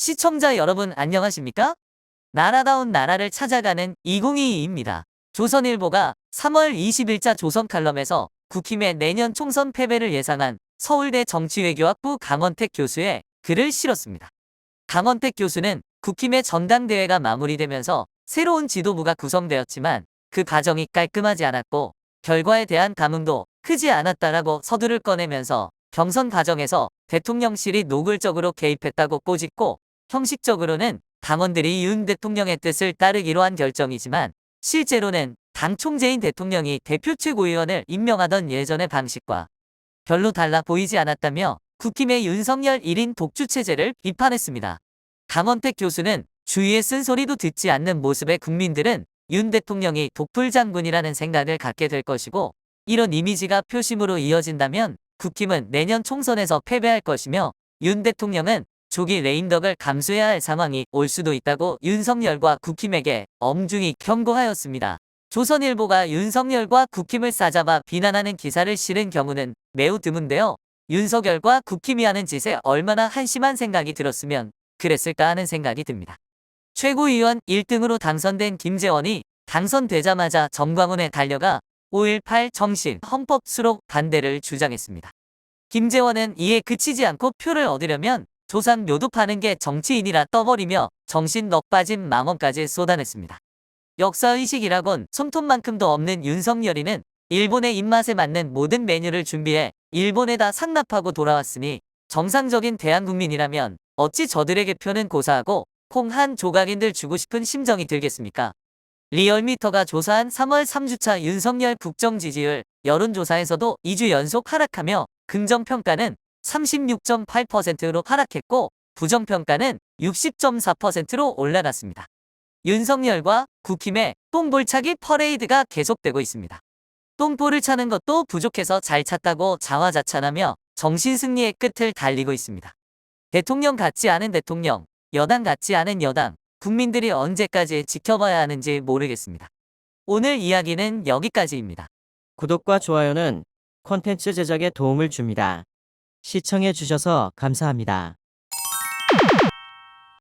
시청자 여러분 안녕하십니까? 나라다운 나라를 찾아가는 2022입니다. 조선일보가 3월 20일자 조선 칼럼에서 국힘의 내년 총선 패배를 예상한 서울대 정치외교학부 강원택 교수의 글을 실었습니다. 강원택 교수는 국힘의 전당대회가 마무리되면서 새로운 지도부가 구성되었지만 그 과정이 깔끔하지 않았고 결과에 대한 감흥도 크지 않았다라고 서두를 꺼내면서 경선 과정에서 대통령실이 노골적으로 개입했다고 꼬집고 형식적으로는 당원들이 윤 대통령의 뜻을 따르기로 한 결정이지만 실제로는 당 총재인 대통령이 대표 최고위원을 임명하던 예전의 방식과 별로 달라 보이지 않았다며 국힘의 윤석열 1인 독주 체제를 비판했습니다. 강원택 교수는 주위의 쓴소리도 듣지 않는 모습의 국민들은 윤 대통령이 독불 장군이라는 생각을 갖게 될 것이고 이런 이미지가 표심으로 이어진다면 국힘은 내년 총선에서 패배할 것이며 윤 대통령은 조기 레임덕을 감수해야 할 상황이 올 수도 있다고 윤석열과 국힘에게 엄중히 경고하였습니다. 조선일보가 윤석열과 국힘을 싸잡아 비난하는 기사를 실은 경우는 매우 드문데요. 윤석열과 국힘이 하는 짓에 얼마나 한심한 생각이 들었으면 그랬을까 하는 생각이 듭니다. 최고위원 1등으로 당선된 김재원이 당선되자마자 정광훈에 달려가 5.18 정신 헌법 수록 반대를 주장했습니다. 김재원은 이에 그치지 않고 표를 얻으려면 조상 묘도 파는 게 정치인이라 떠버리며 정신 넉 빠진 망언까지 쏟아냈습니다. 역사의식이라곤 손톱만큼도 없는 윤석열이는 일본의 입맛에 맞는 모든 메뉴를 준비해 일본에다 상납하고 돌아왔으니 정상적인 대한국민이라면 어찌 저들에게 표는 고사하고 콩 한 조각인들 주고 싶은 심정이 들겠습니까? 리얼미터가 조사한 3월 3주차 윤석열 국정 지지율 여론조사에서도 2주 연속 하락하며 긍정평가는 36.8%로 하락했고 부정평가는 60.4%로 올라갔습니다. 윤석열과 국힘의 똥볼차기 퍼레이드가 계속되고 있습니다. 똥볼을 차는 것도 부족해서 잘 찼다고 자화자찬하며 정신승리의 끝을 달리고 있습니다. 대통령 같지 않은 대통령, 여당 같지 않은 여당, 국민들이 언제까지 지켜봐야 하는지 모르겠습니다. 오늘 이야기는 여기까지입니다. 구독과 좋아요는 콘텐츠 제작에 도움을 줍니다. 시청해 주셔서 감사합니다.